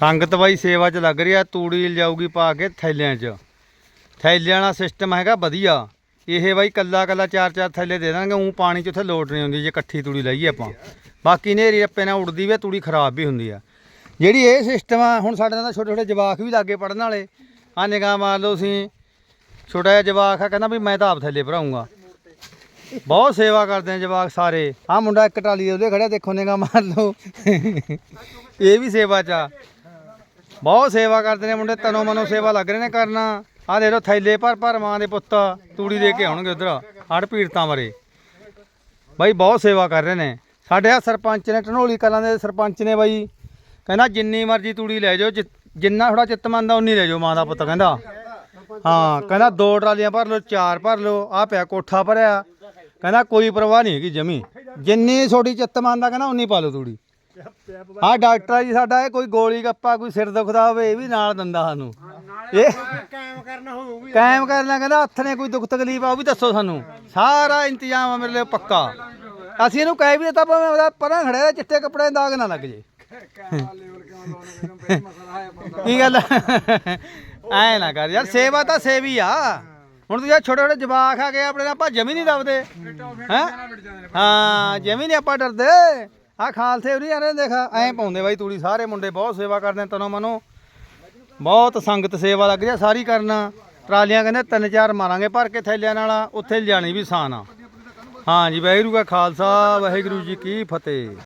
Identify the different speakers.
Speaker 1: ਸੰਗਤ ਬਾਈ ਸੇਵਾ 'ਚ ਲੱਗ ਰਹੀ ਆ ਤੂੜੀ ਲਿਜਾਊਗੀ ਪਾ ਕੇ ਥੈਲਿਆਂ 'ਚ। ਥੈਲਿਆਂ ਵਾਲਾ ਸਿਸਟਮ ਹੈਗਾ ਵਧੀਆ। ਇਹ ਬਾਈ ਕੱਲਾ ਕੱਲਾ ਚਾਰ ਚਾਰ ਥੈਲੇ ਦੇ ਦਾਂਗੇ ਉਹ ਪਾਣੀ 'ਚ ਉੱਥੇ ਲੋਟ ਨਹੀਂ ਹੁੰਦੀ ਜੇ ਇਕੱਠੀ ਤੂੜੀ ਲਈਏ ਆਪਾਂ। ਬਾਕੀ ਨੇਰੀ ਰੱਪੇ ਨਾਲ ਉੜਦੀ ਵੀ ਆ, ਤੂੜੀ ਖਰਾਬ ਵੀ ਹੁੰਦੀ ਆ। ਜਿਹੜੀ ਇਹ ਸਿਸਟਮ ਆ ਹੁਣ ਸਾਡੇ ਨਾਲ ਛੋਟੇ ਛੋਟੇ ਜਵਾਕ ਵੀ ਲਾਗੇ ਪੜਨ ਵਾਲੇ। ਆ ਨਿਗਾਹ ਮਾਰ ਲਓ ਤੁਸੀਂ। ਛੋਟਾ ਜਿਹਾ ਜਵਾਕ ਆ ਕਹਿੰਦਾ ਵੀ ਮੈਂ ਤਾਂ ਆਪ ਥੈਲੇ ਭਰਾਉਂਗਾ। ਬਹੁਤ ਸੇਵਾ ਕਰਦੇ ਆ ਜਵਾਕ ਸਾਰੇ। ਆ ਮੁੰਡਾ ਇੱਕ ਟਰਾਲੀ ਦੇ ਉਹਦੇ ਖੜਿਆ, ਦੇਖੋ ਨਿਗਾਹ ਮਾਰ ਲਓ। ਇਹ ਵੀ ਸੇਵਾ ਚ ਆ। ਬਹੁਤ ਸੇਵਾ ਕਰਦੇ ਨੇ ਮੁੰਡੇ, ਤਨੋ ਮਨੋ ਸੇਵਾ ਲੱਗ ਰਹੇ ਨੇ ਕਰਨਾ। ਆ ਦੇ ਲੋ ਥੈਲੇ ਭਰ ਭਰ ਮਾਂ ਦੇ ਪੁੱਤ, ਤੂੜੀ ਦੇ ਕੇ ਆਉਣਗੇ ਉਧਰ। ਹੜ ਪੀੜਤਾਂ ਬਾਰੇ। ਬਾਈ, ਬਹੁਤ ਸੇਵਾ ਕਰ ਰਹੇ ਨੇ। ਸਾਡੇ ਆ ਸਰਪੰਚ ਨੇ, ਢਨੋਲੀ ਕਲਾਂ ਦੇ ਸਰਪੰਚ ਨੇ ਬਾਈ। ਕਹਿੰਦਾ ਜਿੰਨੀ ਮਰਜ਼ੀ ਤੂੜੀ ਲੈ ਜਾਓ, ਜਿ- ਜਿੰਨਾ ਥੋੜਾ ਚਿੱਤ ਮੰਨਦਾ ਉਨੀ ਲੈ ਜਾਓ ਮਾਂ ਦਾ ਪੁੱਤ, ਕਹਿੰਦਾ। ਹਾਂ, ਕਹਿੰਦਾ ਦੋ ਟਰਾਲੀਆਂ ਭਰ ਲਓ, ਚਾਰ ਭਰ ਲਓ ਆ ਪਿਆ ਕੋਠਾ ਭਰਿਆ। ਕਹਿੰਦਾ ਕੋਈ ਪਰਵਾਹ ਨਹੀਂ ਹੈਗੀ ਜਮੀ। ਜਿੰਨੀ ਛੋਟੀ ਚਿੱਤ ਮੰਨਦਾ ਕਹਿੰਦਾ ਉਨੀ ਪਾ ਲਓ ਤੂੜੀ। ਹਾਂ ਡਾਕਟਰ ਜੀ ਸਾਡਾ ਇਹ ਕੋਈ ਗੋਲੀ ਗੱਪਾ ਕੋਈ ਸਿਰ ਦੁਖਦਾ ਹੋਵੇ ਇਹ ਵੀ ਨਾਲ ਦਿੰਦਾ ਸਾਨੂੰ। ਇਹ
Speaker 2: ਕਾਇਮ ਕਰਨਾ ਹੋਊ ਵੀ
Speaker 1: ਕਾਇਮ ਕਰਨਾ ਕਹਿੰਦਾ ਹੱਥ ਨੇ ਕੋਈ ਦੁੱਖ ਤਕਲੀਫ ਆ ਉਹ ਵੀ ਦੱਸੋ ਸਾਨੂੰ। ਸਾਰਾ ਇੰਤਜ਼ਾਮ ਆ ਮੇਰੇ ਲਈ ਪੱਕਾ। ਅਸੀਂ ਇਹਨੂੰ ਕਹਿ ਵੀ ਦਿੱਤਾ ਭਾਵੇਂ ਉਹਦਾ ਪਰਾਂ ਖੜਿਆ ਚਿੱਟੇ ਕੱਪੜੇ ਦਾਗ ਨਾ ਲੱਗ ਜੇ। ਕੀ ਗੱਲ ਐ ਨਾ ਕਰ ਯਾਰ ਸੇਵਾ ਤਾਂ ਸੇਵੀ ਆ। ਹੁਣ ਤੂੰ ਯਾਰ ਛੋਟੇ ਛੋਟੇ ਜਵਾਕ ਆ ਗਏ ਆਪਣੇ ਆਪਾਂ ਜਮੀ ਨਹੀਂ ਦਬਦੇ। ਹੈ? ਹਾਂ ਜਮੀ ਨਹੀਂ ਆਪਾਂ ਡਰਦੇ। ਆ ਖਾਲਸੇ ਉਰੀ ਆਰੇ ਦੇਖ, ਐਂ ਪਾਉਂਦੇ ਬਾਈ ਤੂੜੀ, ਸਾਰੇ ਮੁੰਡੇ ਬਹੁਤ ਸੇਵਾ ਕਰਦੇ ਨੇ ਤਨੋ ਮਨੋ। ਬਹੁਤ ਸੰਗਤ ਸੇਵਾ ਲੱਗ ਜਾ ਸਾਰੀ ਕਰਨਾ। ਟਰਾਲੀਆਂ ਕਹਿੰਦੇ ਤਿੰਨ ਚਾਰ ਮਾਰਾਂਗੇ ਭਰ ਕੇ ਥੈਲਿਆਂ ਨਾਲ, ਉੱਥੇ ਲਿਜਾਣੀ ਵੀ ਆਸਾਨ ਆ। ਹਾਂਜੀ ਵਾਹਿਗੁਰੂ ਕਾ ਖਾਲਸਾ, ਵਾਹਿਗੁਰੂ ਜੀ ਕੀ ਫਤਿਹ।